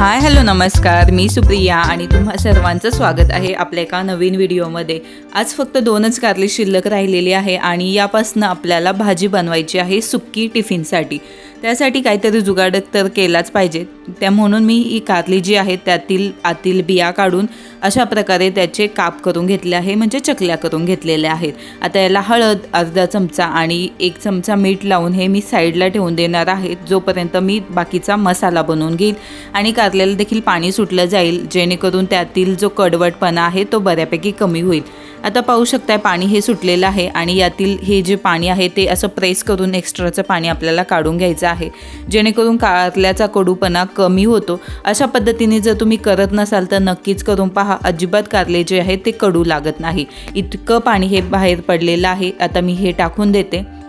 Hi hello नमस्कार. मी सुप्रिया आणि तुम्हा सर्वांचं स्वागत आहे आपल्या एका नवीन व्हिडिओमध्ये. आज फक्त दोनच कारली शिल्लक राहिलेली आहे आणि यापासनं आपल्याला भाजी बनवायची आहे सुक्की टिफिनसाठी. त्यासाठी काहीतरी जुगाड तर केलाच पाहिजे. त्या म्हणून मी ही कारली जी आहे त्यातील आतील बिया काढून अशा प्रकारे त्याचे काप करून घेतले आहे म्हणजे चकल्या करून घेतलेल्या आहेत. आता याला हळद अर्धा चमचा आणि एक चमचा मीठ लावून हे मी साईडला ठेवून देणार आहे. जोपर्यंत मी बाकीचा मसाला बनवून घेईल आणि कारल्याला देखील पाणी सुटलं जाईल जेणेकरून त्यातील जो कडवटपणा आहे तो बऱ्यापैकी कमी होईल. आता पाहू शकताय पाणी हे सुटलेलं आहे आणि यातील हे जे पाणी आहे ते असं प्रेस करून एक्स्ट्राचं पाणी आपल्याला काढून घ्यायचं आहे. जेणेकरून कारल्याचा कडूपणा कमी होतो. अशा पद्धतीने जर तुम्ही करत नसाल तर नक्कीच करून पहा. अजिबात कारले जे आहे ते कडू लागत नाही. इतकं पाणी हे बाहेर पडलेलं आहे. आता मी हे टाकून देते.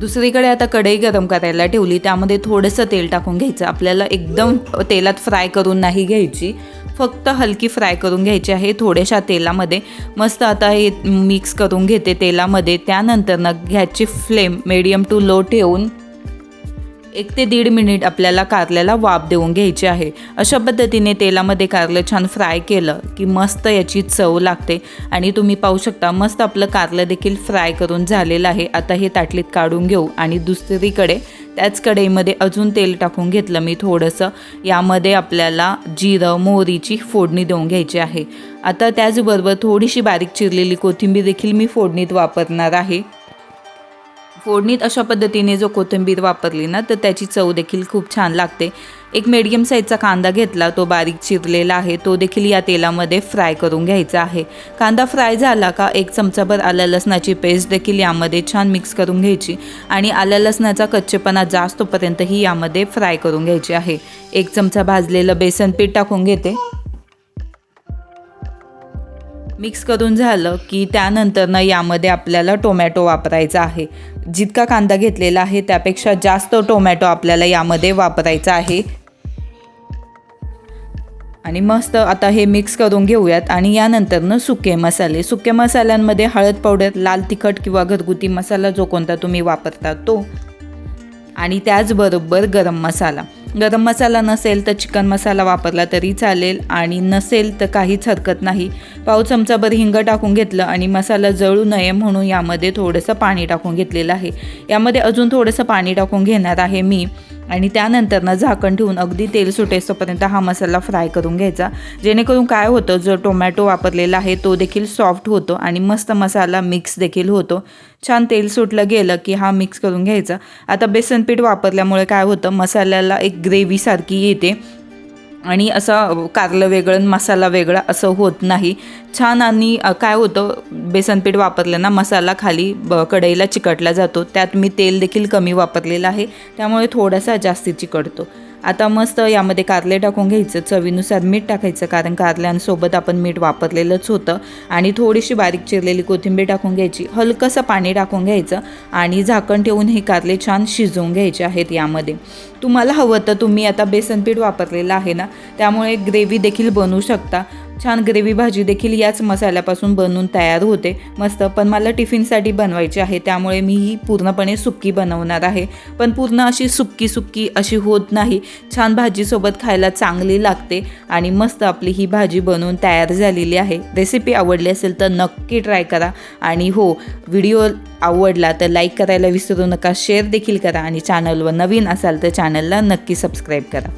दुसरीकडे आता कढई गरम करायला ठेवली त्यामध्ये थोडंसं तेल टाकून घ्यायचं. आपल्याला एकदम तेलात फ्राय करून नाही घ्यायची. फक्त हलकी फ्राय करून घ्यायची आहे थोड्याशा तेलामध्ये. मस्त आता हे मिक्स करून घेते तेलामध्ये. त्यानंतर ना गॅसची फ्लेम मिडियम टू लो ठेवून एक ते दीड मिनिट आपल्याला कारल्याला वाफ देऊन घ्यायची आहे. अशा पद्धतीने तेलामध्ये कारलं छान फ्राय केलं की मस्त याची चव लागते. आणि तुम्ही पाहू शकता मस्त आपलं कारलं देखील फ्राय करून झालेलं आहे. आता हे ताटलीत काढून घेऊ आणि दुसरीकडे त्याच कढईमध्ये अजून तेल टाकून घेतलं मी थोडंसं. यामध्ये आपल्याला जिरं मोहरीची फोडणी देऊन घ्यायची आहे. आता त्याचबरोबर थोडीशी बारीक चिरलेली कोथिंबीर देखील मी फोडणीत वापरणार आहे. फोडणीत अशा पद्धतीने जो कोथिंबीर वापरली ना तर त्याची चव देखील खूप छान लागते. एक मीडियम साईजचा कांदा घेतला तो बारीक चिरलेला आहे तो देखील या तेलामध्ये फ्राय करून घ्यायचा आहे. कांदा फ्राय झाला का एक चमचाभर आल्या लसणाची पेस्ट देखील यामध्ये छान मिक्स करून घ्यायची आणि आल्या लसणाचा कच्चेपणा जास्तपर्यंत ही यामध्ये फ्राय करून घ्यायची आहे. एक चमचा भाजलेलं बेसन पीठ टाकून घेते. मिक्स करून झालं की त्यानंतर ना यामध्ये आपल्याला टोमॅटो वापरायचा आहे. जितका कांदा घेतलेला आहे त्यापेक्षा जास्त टोमॅटो आपल्याला यामध्ये वापरायचा आहे. आणि मस्त आता हे मिक्स करून घेऊयात आणि यानंतरनं सुके मसाले. सुके मसाल्यांमध्ये हळद पावडर लाल तिखट किंवा घरगुती मसाला जो कोणता तुम्ही वापरता तो. आणि त्याचबरोबर गरम मसाला. गरम मसाला नसेल तर चिकन मसाला वापरला तरी चालेल आणि नसेल तर काहीच हरकत नाही. पाव चमचाभर हिंग टाकून घेतलं आणि मसाला जळू नये म्हणून यामध्ये थोडंसं पाणी टाकून घेतलेलं आहे. यामध्ये अजून थोडंसं पाणी टाकून घेणार आहे मी. आणि त्यानंतर ना झाकण ठेवून अगदी तेल सुटेस्तोपर्यंत हा मसाला फ्राय करून घ्यायचा. जेणेकरून काय होतं जो टोमॅटो वापरलेला आहे तो देखील सॉफ्ट होतो आणि मस्त मसाला मिक्स देखील होतो. छान तेल सुटलं गेलं की हा मिक्स करून घ्यायचा. आता बेसन पीठ वापरल्यामुळे काय होतं मसाल्याला एक ग्रेव्हीसारखी येते. आणि असं कारलं वेगळं आणि मसाला वेगळा असं होत नाही. छान आणि काय होतं बेसनपीठ वापरलं ना मसाला खाली ब कढईला चिकटला जातो. त्यात मी तेल देखील कमी वापरलेलं आहे. त्यामुळे थोडासा जास्ती चिकटतो. आता मस्त यामध्ये कारले टाकून घ्यायचं चवीनुसार मीठ टाकायचं कारण कारल्यांसोबत आपण मीठ वापरलेलंच होतं. आणि थोडीशी बारीक चिरलेली कोथिंबीर टाकून घ्यायची हलकंसं पाणी टाकून घ्यायचं आणि झाकण ठेवून हे कारले छान शिजवून घ्यायचे आहेत यामध्ये. तुम्हाला हवं तर तुम्ही आता बेसन पीठ वापरलेलं आहे ना त्यामुळे ग्रेव्ही देखील बनवू शकता. छान ग्रेव्ही भाजी देखील याच मसाल्यापासून बनवून तयार होते. मस्त पण मला टिफिनसाठी बनवायची आहे त्यामुळे मी ही पूर्णपणे सुक्की बनवणार आहे. पण पूर्ण अशी सुक्की सुक्की अशी होत नाही. छान भाजीसोबत खायला चांगली लागते आणि मस्त आपली ही भाजी बनवून तयार झालेली आहे. रेसिपी आवडली असेल तर नक्की ट्राय करा. आणि हो व्हिडिओ आवडला तर लाईक करायला विसरू नका शेअर देखील करा आणि चॅनलवर नवीन असाल तर चॅनलला नक्की सबस्क्राईब करा.